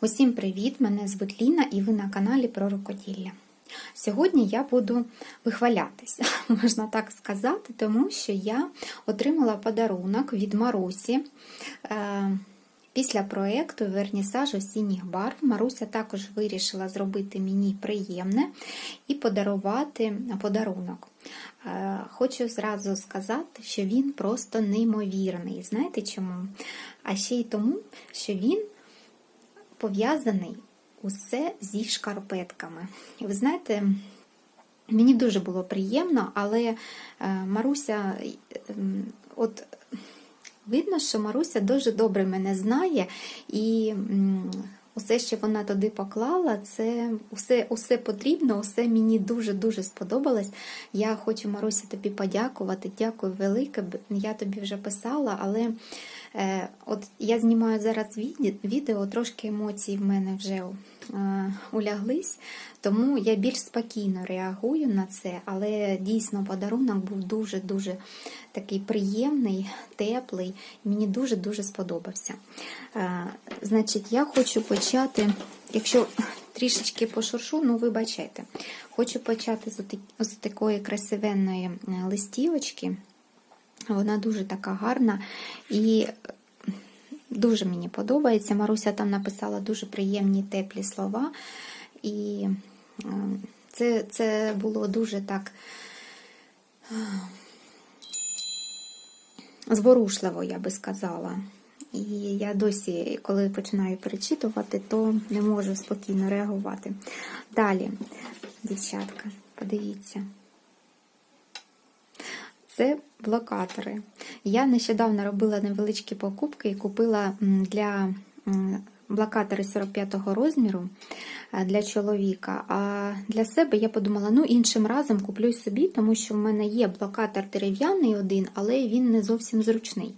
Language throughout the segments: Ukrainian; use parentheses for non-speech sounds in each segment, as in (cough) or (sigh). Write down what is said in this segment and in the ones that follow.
Усім привіт! Мене звуть Ліна і ви на каналі про рукоділля. Сьогодні я буду вихвалятися, (laughs) можна так сказати, тому що я отримала подарунок від Марусі. Е, Після проєкту Вернісаж осінніх барв Маруся також вирішила зробити мені приємне і подарувати подарунок. Е, Хочу зразу сказати, що він просто неймовірний. Знаєте чому? А ще й тому, що він пов'язаний усе зі шкарпетками. Ви знаєте, мені дуже було приємно, але е, Маруся, от видно, що Маруся дуже добре мене знає, і усе, що вона туди поклала, це усе, усе потрібно, усе мені дуже-дуже сподобалось. Я хочу, Маруся, тобі подякувати. Дякую велике. Я тобі вже писала, але. Е, От я знімаю зараз відео, трошки емоцій в мене вже е, уляглись, тому я більш спокійно реагую на це, але дійсно подарунок був дуже-дуже такий приємний, теплий, мені дуже-дуже сподобався. Е, Значить, я хочу почати, якщо трішечки пошуршу, ну вибачайте, хочу почати з, такої красивенної листівочки. Вона дуже така гарна і дуже мені подобається. Маруся там написала дуже приємні теплі слова. І е, це, це було дуже так е, зворушливо, я би сказала. І я досі, коли починаю перечитувати, то не можу спокійно реагувати. Далі, дівчатка, подивіться. Це блокатори. Я нещодавно робила невеличкі покупки і купила для блокатори 45-го розміру е, для чоловіка. А для себе я подумала, ну іншим разом куплю собі, тому що в мене є блокатор дерев'яний один, але він не зовсім зручний.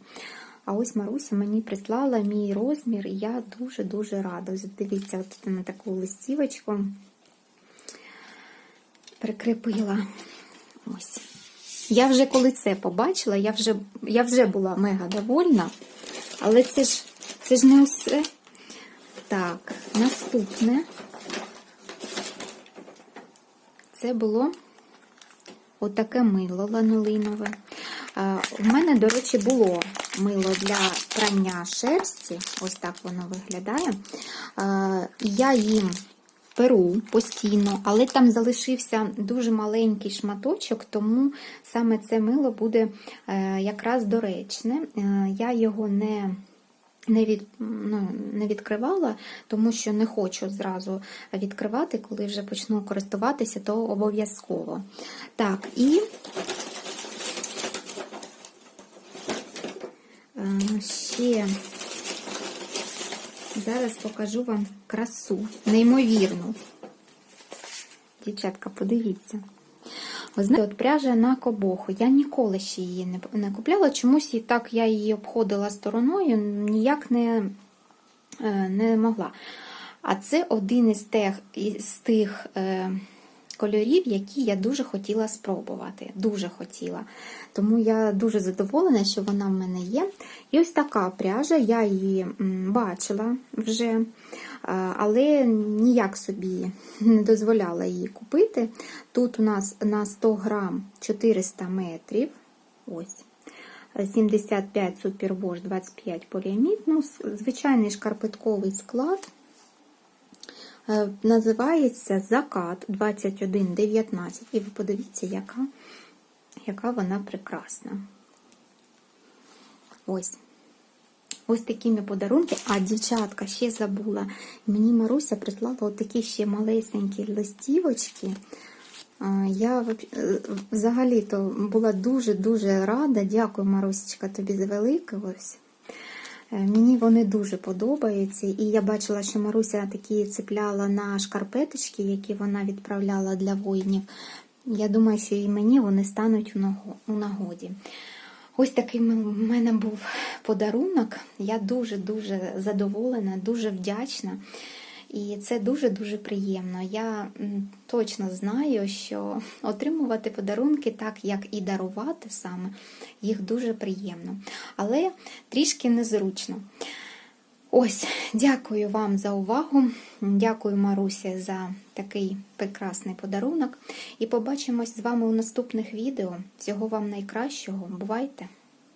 А ось Маруся мені прислала мій розмір, і я дуже-дуже рада. Дивіться, от на таку листівочку прикріпила. Ось. Я вже коли це побачила, я вже, я вже була мега довольна, але це ж, це ж не усе. Так, наступне. Це було отаке мило ланолинове. У мене, до речі, було мило для прання шерсті. Ось так воно виглядає. Я їм перу постійно, але там залишився дуже маленький шматочок, тому саме це мило буде е, якраз доречне. Е, Я його не не, від, ну, не відкривала, тому що не хочу зразу відкривати, коли вже почну користуватися, то обов'язково. Так, і е, ще Зараз покажу вам красу, неймовірну. Дівчатка, подивіться. Ви знаєте, от пряжа на кобоху. Я ніколи ще її не, не купляла. Чомусь і так я її обходила стороною, ніяк не, е, не могла. А це один із тих, із тих е, кольорів, які я дуже хотіла спробувати. Дуже хотіла. Тому я дуже задоволена, що вона в мене є. І ось така пряжа, я її бачила вже, але ніяк собі не дозволяла її купити. Тут у нас на 100 грам 400 метрів. Ось. 75 супервош, 25 поліамід. Ну, звичайний шкарпетковий склад. Е, Називається Закат 2119. І ви подивіться, яка, яка вона прекрасна. Ось. Ось такими подарунки. А, дівчатка, ще забула. Мені Маруся прислала отакі ще малесенькі листівочки. Я е, взагалі-то була дуже-дуже рада. Дякую, Марусечка, тобі за велике. Ось. Е, Мені вони дуже подобаються, і я бачила, що Маруся такі цепляла на шкарпеточки, які вона відправляла для воїнів. Я думаю, що і мені вони стануть у у нагоді. Ось такий в мене був подарунок. Я дуже-дуже задоволена, дуже вдячна. І це дуже-дуже приємно. Я точно знаю, що отримувати подарунки, так як і дарувати саме, їх дуже приємно. Але трішки незручно. Ось, дякую вам за увагу. Дякую, Марусі, за такий прекрасний подарунок. І побачимось з вами у наступних відео. Всього вам найкращого. Бувайте!